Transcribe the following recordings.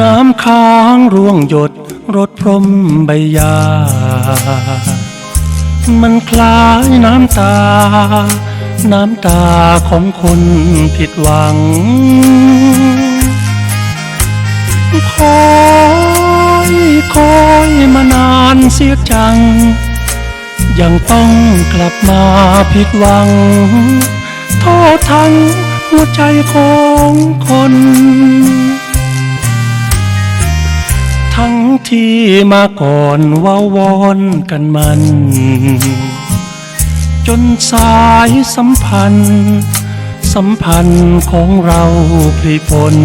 น้ำค้างร่วงหยดรดพรมใบหญ้ามันคล้ายน้ำตา น้ำตาของคนผิดหวัง คอยคอยมานานเสียจัง ยังต้องกลับมาผิดหวังโทษทั้งหัวใจของคน ทั้งที่มาก่อนว้าวอนกันมัน จนสายสัมพันธ์ สัมพันธ์ของเราพลิผล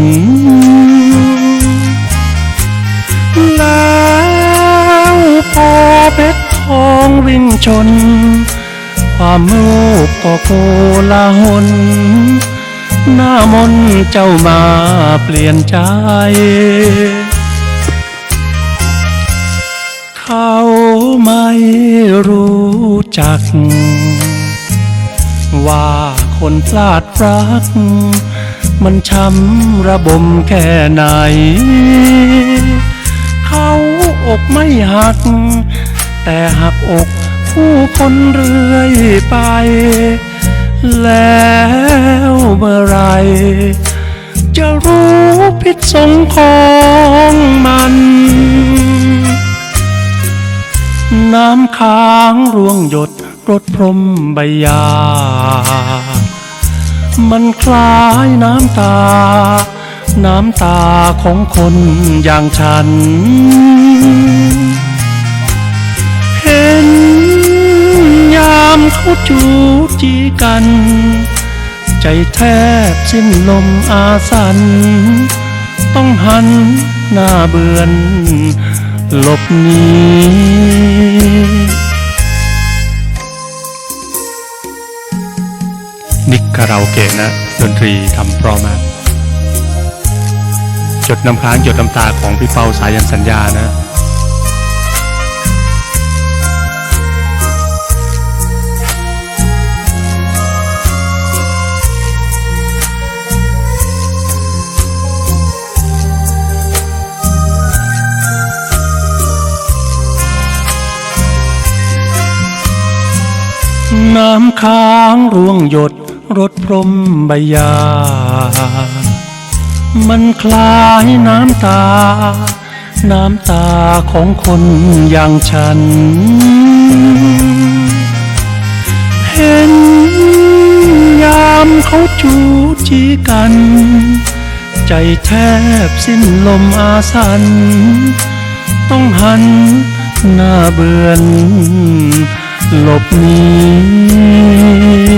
แล้วพอเพชรทองวิ่งชน ความรูปก็โกลาหนหน้ามนเจ้ามาเปลี่ยนใจ เขาไม่รู้จัก ว่าคนพลาดรัก มันช้ำระบมแค่ไหน เขาอกไม่หัก แต่หักอกผู้คนเรื่อยไป แล้วเมื่อไร จะรู้พิษสงของมัน น้ำค้างร่วงหยดรดพรมใบหญ้ามันคล้ายน้ำตา น้ำตาของคนอย่างฉัน เห็นยามเขาจูจีกัน ใจแทบสิ้นลมอาสัน ต้องหันหน้าเบือน หลบหนีนิกคาราโอเกะนะดนตรีทำเพราะมาก จดน้ำค้าง จดน้ำตาของพี่เปาสายันสัญญานะ น้ำค้างร่วงหยดรดพรมใบหญ้ามันคลายน้ำตา น้ำตาของคนอย่างฉัน เห็นยามเขาจูจีกัน ใจแทบสิ้นลมอาสัน ต้องหันหน้าเบือน លប់នេះ